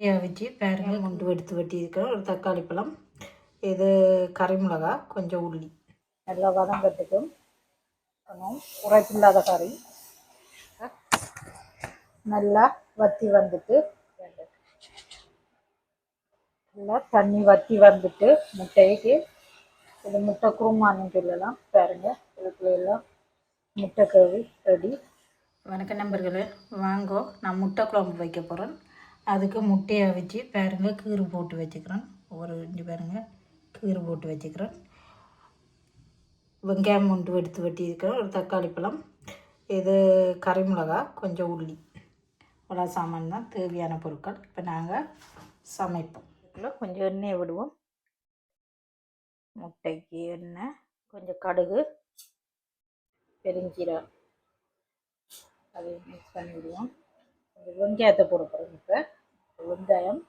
வச்சு பாருங்க முண்டு எடுத்து வெட்டியிருக்கிறோம் ஒரு தக்காளி பழம் இது கறி மிளகா கொஞ்சம் உள்ளி. நல்லா வதங்கட்டுக்கும் கொஞ்சம் உரைப்பில்லாத கறி. நல்லா வத்தி வந்துட்டு நல்லா தண்ணி வத்தி வந்துட்டு முட்டைக்கு இது முட்டை குருமான்னு சொல்லலாம். பாருங்க இதுக்குள்ள எல்லாம் முட்டை கறி ரெடி. வணக்க நண்பர்களே. வாங்கோ நான் முட்டை குழம்பு வைக்க போகிறேன் அதுக்கு முட்டையை வச்சு பாருங்கள் கீறு போட்டு வச்சுக்கிறேன். ஒரு இஞ்சி பாருங்கள் கீறு போட்டு வச்சுக்கிறேன். வெங்காயம் முண்டு எடுத்து வெட்டியிருக்கிறேன். ஒரு தக்காளி பழம் இது கறி மிளகா கொஞ்சம் உள்ளி. இவ்வளோ சாமான் தான் தேவையான பொருட்கள். இப்போ நாங்கள் சமைப்போம். இதுக்குள்ள கொஞ்சம் எண்ணெய் விடுவோம். முட்டைக்கு எண்ணெய் கொஞ்சம் கடுகு பெருஞ்சீரகம். அதை மிக்ஸ் பண்ணி விடுவோம் வெங்காயத்தை போட போகிறோம் இப்போ. வெங்காயம்.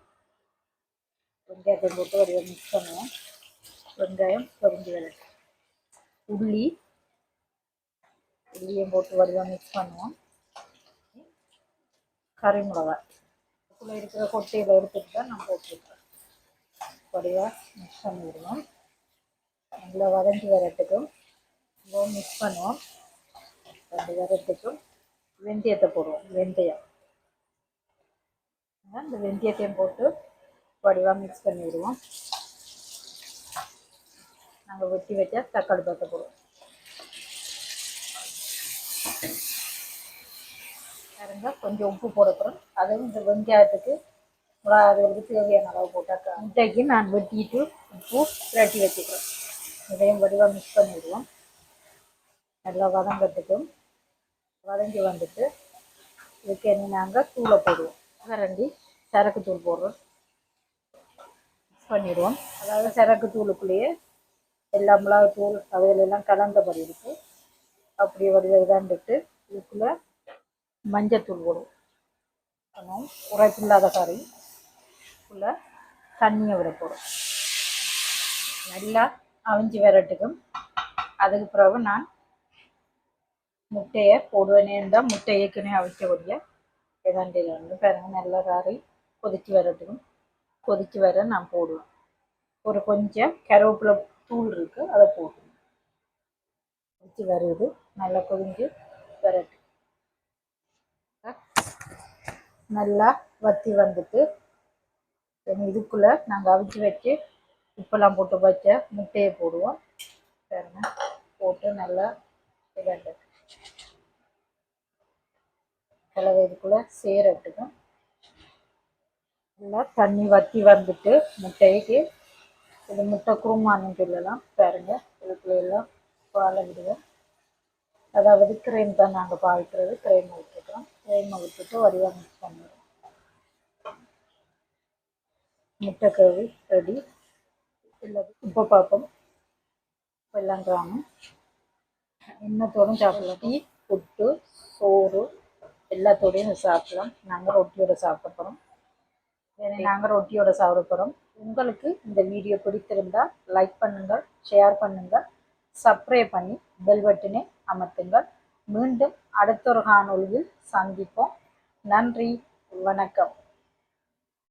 வெங்காயத்தை போட்டு வடிவம் மிக்ஸ் பண்ணுவோம். வெங்காயம் பொறிஞ்சு விளக்கு உள்ளி உள்ளியும் போட்டு வடிவம் மிக்ஸ் பண்ணுவோம். கறி மிளகாய். இதுக்குள்ளே இருக்கிற கொட்டையில் எடுத்துட்டு தான் நான் போட்டுருக்கேன் வடிவாக மிக்ஸ் பண்ணிவிடுவோம் நல்லா வதஞ்சி வரட்டுக்கும். ரொம்ப மிக்ஸ் பண்ணுவோம். ரெண்டு வரட்டுக்கும். வெந்தயத்தை போடுவோம். வெந்தயம். இந்த வெந்தயத்தையும் போட்டு வடிவாக மிக்ஸ் பண்ணி விடுவோம். நாங்கள் வெட்டி வச்சா தக்காளி பத்தை போடுவோம். பாருங்க கொஞ்சம் உப்பு போடக்கிறோம் அதுவும் இந்த வெங்காயத்துக்கு அதுக்கு தேவையான அளவு போட்டாக்கா முட்டைக்கு நான் வெட்டிட்டு உப்பு புரட்டி வச்சுக்கிறேன். இதையும் வடிவாக மிக்ஸ் பண்ணிவிடுவோம் நல்லா வதங்கட்டுக்கும் வதங்கி வந்துட்டு இதுக்கு என்ன நாங்கள் தூளை போடுவோம். கரண்டி சரக்கு தூள் போடுறோம். மிக்ஸ் பண்ணிடுவோம். அதாவது சரக்கு தூளுக்குள்ளேயே எல்லா மிளகாத்தூள் அவைகளெல்லாம் கலந்தபடி இருக்குது அப்படி வடிவ இதாண்டுட்டு இதுக்குள்ளே மஞ்சத்தூள் போடுவோம். கொஞ்சம் உரைப்பில்லாத கறி. உள்ள தண்ணியை விட போகிறோம் நல்லா அவிஞ்சு விரட்டுக்கும். அதுக்கு பிறகு நான் முட்டையை போடுவேனே இருந்தால் முட்டை ஏற்கனவே அவிக்கக்கூடிய ஏதாண்டியில் வந்து பாருங்க நல்லா கறி கொதிச்சு வரட்டும் கொதிச்சு வர நான் போடுவேன் ஒரு கொஞ்சம் கருவேப்பிலை தூள் இருக்குது அதை போடுவேன் கொதிச்சு வருது நல்லா கொதிஞ்சு வரட்டும் நல்லா வத்தி வந்துட்டு இதுக்குள்ளே இதுக்குள்ள நாங்கள் அவிச்சு வச்சு உப்பெல்லாம் போட்டு வச்ச முட்டையை போடுவோம் பாருங்க போட்டு நல்லா இதாண்டு கலவை இதுக்குள்ள சேரட்டுக்கும் நல்லா தண்ணி வத்தி வந்துட்டு முட்டைக்கு இது முட்டை குருமான்னு சொல்லலாம். பாருங்க இதுக்குள்ள எல்லாம் பாலை விடுவேன் அதாவது கிரேம் தான் நாங்கள் பாவிக்கிறது கிரீம் விட்டுருக்கோம் கிரீமை விட்டுட்டு வடிவாக மிக்ஸ் பண்ணுவோம் முட்டை கறி ரெடி இல்லை உப்பு பார்ப்போம். வெள்ளம் காணும். இன்னத்தோடும் சாப்பிடலாம் டீ புட்டு சோறு எல்லாத்தோடையும் சாப்பிடலாம் நாங்கள் ரொட்டியோட சாப்பிட போகிறோம் நாங்கள் ரொட்டியோட சாப்பிட போகிறோம் உங்களுக்கு இந்த வீடியோ பிடித்திருந்தால் லைக் பண்ணுங்கள் ஷேர் பண்ணுங்கள் சப்ஸ்கிரைப் பண்ணி பெல் பட்டனை அமர்த்துங்கள். மீண்டும் அடுத்த ஒரு சந்திப்போம். நன்றி வணக்கம்.